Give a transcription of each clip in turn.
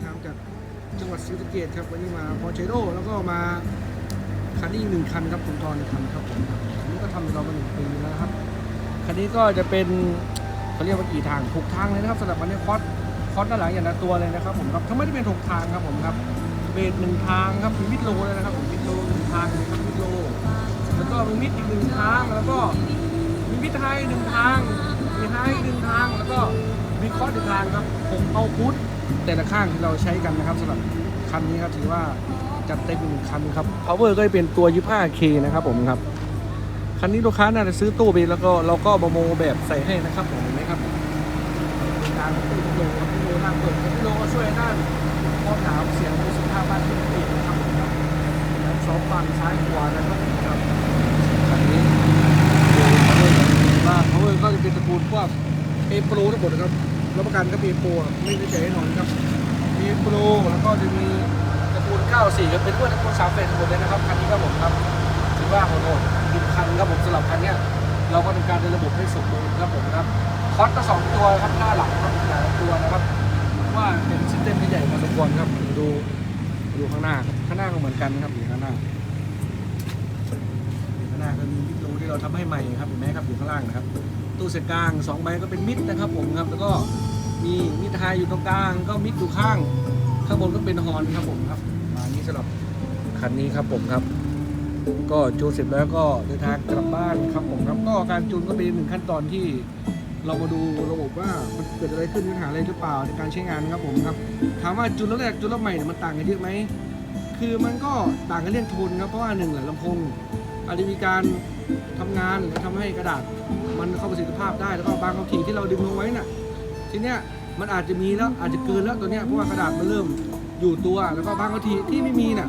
นทางจากจังหวัดศรีสะเกษครับวันนี้มาพอเชโดแล้วก็มาคันนี้หนึ่งคันครับคุณทอนคันครับผมอันนี้ก็ทำกับเรามาหนึ่งปีแล้วนะครับคันนี้ก็จะเป็นเขาเรียกว่ากี่ทางหกทางเลยนะครับสำหรับอันนี้คอสคอสด้านหลังอย่างละตัวเลยนะครับผมครับทั้งไม่ได้เป็นหกทางครับผมครับเบรหนึ่งทางครับมีมิดโลเลยนะครับผมมิดโลหนึ่งทางครับมิดโล แล้วก็มีมิดอีกหนึ่งทางแล้วก็มีมิดไฮหนึ่งทางมีไฮหนึ่งทางแล้วก็มีคอร์สหนึ่งทางครับผมเอาพุท แต่ละข้างที่เราใช้กันนะครับสำหรับคันนี้ครับถือว่าจัดเต็มอีกหนึ่งคันครับ power ก็จะเป็นตัว 25K นะครับผมครับคันนี้ลูกค้าน่าจะซื้อตู้ไปแล้วก็เราก็บโมแบบใส่ให้นะครับผมเห็นไหมครับการตู้โลครับตู้โลหน้าเปิดตู้โลก็ช่วยด้านความหนาวเสียงประสิทธิภาพบ้านที่ติดนะครับผมครับทั้งสองฝั่งซ้ายขวานะครับผมครับคันนี้ว่า power ก็จะเป็นตระกูลพวกเอโปรทั้งหมดนะครับ รับประกันก็มีโปรไม่ได้ใจแน่นอนครับ มีโปรแล้วก็จะมีตระกูล94ก็เป็นพวกตระกูลสามเฟสหมดเลยนะครับคันนี้ครับผมครับถือว่าโหดๆดิบคันครับผมสำหรับคันเนี้ยเราก็ทำการเดินระบบให้สมบูรณ์ครับผมครับคอสก็สองตัวครับหน้าหลังครับหลายตัวนะครับว่าเป็นซิสเต็มที่ใหญ่พอสมควรครับดูดูข้างหน้าข้างหน้าก็เหมือนกันครับอยู่ข้างหน้าข้างหน้าก็มีวิดโลที่เราทำให้ใหม่ครับเห็นไหมครับอยู่ข้างล่างนะครับ ตู้เสกลางสองใบก็เป็นมิดนะครับผมครับแล้วก็มีมิดไฮอยู่ตรงกลางก็มิดอยู่ข้าง ข้างบนก็เป็นฮอนครับผมครับมานี้สำหรับคันนี้ครับผมครับ ก็จูนเสร็จแล้วก็เดินทางกลับบ้านครับผมครับ ก็การจูนก็เป็นหนึ่งขั้นตอนที่เรามาดูระบบว่ามันเกิดอะไรขึ้นปัญหาอะไรหรือเปล่าในการใช้งานครับผมครับถามว่าจูนรถแรกจูนรถใหม่เนี่ยมันต่างกันเยอะไหมคือมันก็ต่างกันเรื่องโทนครับเพราะว่าหนึ่งแหละลำโพงอาจจะมีการทำงานหรือทำให้กระดาษ มันเข้าประสิทธิภาพได้ แล้วก็บางคำถี่ที่เราดึงลงไว้น่ะ ทีเนี้ยมันอาจจะมีแล้วอาจจะเกินแล้วตัวเนี้ยเพราะว่ากระดาษมันเริ่มอยู่ตัว แล้วก็บางคำถี่ที่ไม่มีน่ะ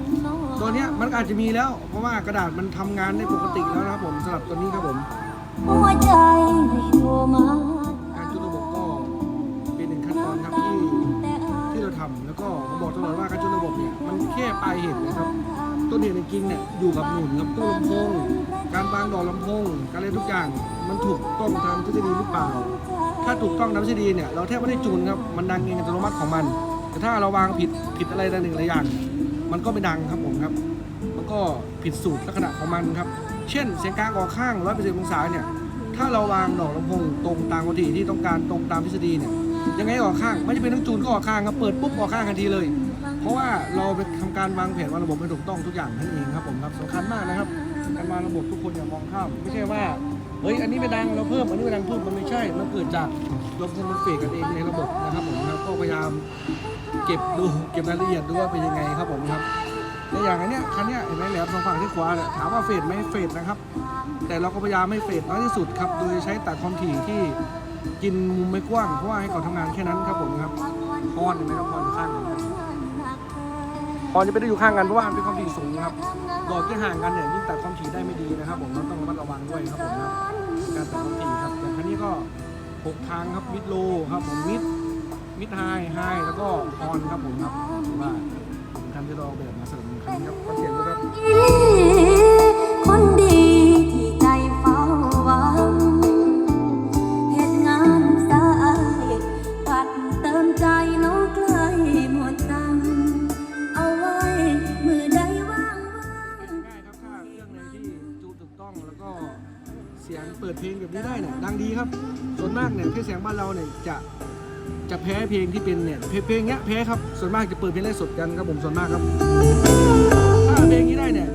ตัวเนี้ยมันอาจจะมีแล้ว เพราะว่ากระดาษมันทำงานได้ปกติแล้วนะครับผมสำหรับตัวนี้ครับผมหัวใจ ต้นเหตุจริงๆเนี่ยอยู่กับหนุนกับตู้ลำโพงการวางดอกลำโพงการอะไรทุกอย่างมันถูกต้องตามทฤษฎีหรือเปล่า ถ้าถูกต้องตามทฤษฎีเนี่ยเราแทบไม่ได้จูนครับมันดังเองอัตโนมัติของมัน แต่ถ้าเราวางผิดผิดอะไรใดหนึ่งหลายอย่าง มันก็ไม่ดังครับผมครับ มันก็ผิดสูตรลักษณะของมันครับ เช่นเสียงกลางออกข้างร้อยเปอร์เซ็นต์องศาเนี่ยถ้าเราวางดอกลำโพงตรงตามปกติที่ต้องการตรงตามทฤษฎีเนี่ยยังไงออกข้างไม่จะเป็นทั้งจูนก็ออกข้างครับเปิดปุ๊บออกข้างทันทีเลย เพราะว่าเราไปทำการวางแผนวางระบบให้ถูกต้องทุกอย่างนั่นเองครับผมครับสำคัญมากนะครับการวางระบบทุกคนอย่ามองข้าม ไม่ใช่ว่าเฮ้ยอันนี้ไม่ดังเราเพิ่มอันนี้ไม่ดังเพิ่มมันไม่ใช่ มันเกิดจากลำโพงมันเฟกกันเองในระบบนะครับผมครับก็พยายามเก็บดูเก็บรายละเอียดดูว่าเป็นยังไงครับผมครับในอย่างอันเนี้ยคันเนี้ยเห็นไหมแหลมทางฝั่งที่ขวาเนี่ยถามว่าเฟดไหมเฟดนะครับ แต่เราก็พยายามให้เฟดน้อยที่สุดครับโดยใช้ตัดความถี่ที่กินมุมไม่กว้างเพราะว่าให้เขาทำงานแค่นั้นครับผมครับพอนเห็นไหมครับพอนข้างกัน พอนจะไม่ได้อยู่ข้างกันเพราะว่ามันเป็นความถี่สูงครับดอดที่ห่างกันเนี่ยยิ่งตัดความถี่ได้ไม่ดีนะครับ ผมเราต้องระมัดระวังด้วยครับผมนะการตัดความถี่ครับอย่างคันนี้ก็หกทางครับมิดโลครับผมมิดมิดไฮไฮแล้วก็คอนครับผมครับว่าเป็นคันที่เราอแบบมาเสริมคันนี้ครับก็เสียงดูครับ ดเพลงแบบนี้ได้เนี่ยดังดีครับ ส่วนมากเนี่ยเครื่องเสียงบ้านเราเนี่ยจะจะแพ้เพลงที่เป็นเนี่ยเพลงเนี้ยแพ้ครับส่วนมากจะเปิดเพลงไล่สดกันครับผมส่วนมากครับถ้าเพลงนี้ได้เนี่ย